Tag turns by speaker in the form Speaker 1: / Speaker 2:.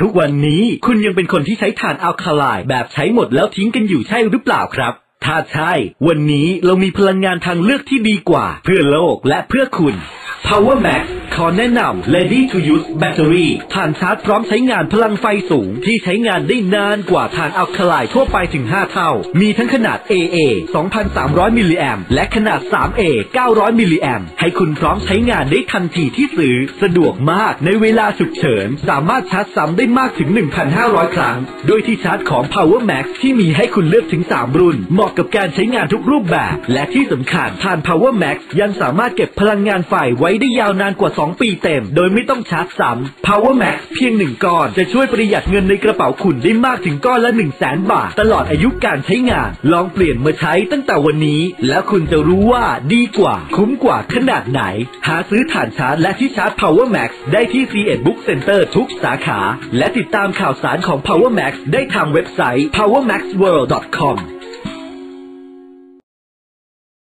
Speaker 1: ทุกวันนี้คุณยังเป็นคนที่ใช้ถ่านอัลคาไลน์แบบใช้หมดแล้วทิ้งกันอยู่ใช่หรือเปล่าครับ ถ้าใช่ วันนี้เรามีพลังงานทางเลือกที่ดีกว่า เพื่อโลกและเพื่อคุณ Power Max ขอแนะนำ Ready to Use Battery ถ่านชาร์จพร้อมใช้งานพลังไฟสูง ที่ใช้งานได้นานกว่าถ่านอัลคาไลน์ทั่วไปถึง 5 เท่า มีทั้งขนาด AA 2,300 มิลลิแอมและขนาด 3A 900 มิลลิแอมให้คุณพร้อมใช้งานได้ทันทีที่ซื้อ สะดวกมากในเวลาฉุกเฉิน สามารถชาร์จซ้ำได้มากถึง 1,500 ครั้ง โดยที่ชาร์จของ Power Max ที่มีให้คุณเลือกถึง 3 รุ่น เหมาะกับการใช้งานทุกรูปแบบ และที่สำคัญทาน Power Max ยังสามารถเก็บพลังงานไฟไว้ได้ยาวนานกว่า2ปีเต็ม โดยไม่ต้องชาร์จซ้ำ Power Max เพียง 1 ก้อน จะช่วยประหยัดเงินในกระเป๋าคุณได้มากถึงก้อนละ 1 0 0 0 0แบาท ตลอดอายุการใช้งาน ลองเปลี่ยนมาใช้ตั้งแต่วันนี้ แล้วคุณจะรู้ว่าดีกว่า คุ้มกว่าขนาดไหน หาซื้อถ่านชาร์จและที่ชาร์จ Power Max ได้ที่ c ีเอ็ดบุ๊กเซ็นเตอร์ทุกสาขา และติดตามข่าวสารของ Power Max ได้ทางเว็บไซต์ powermaxworld.com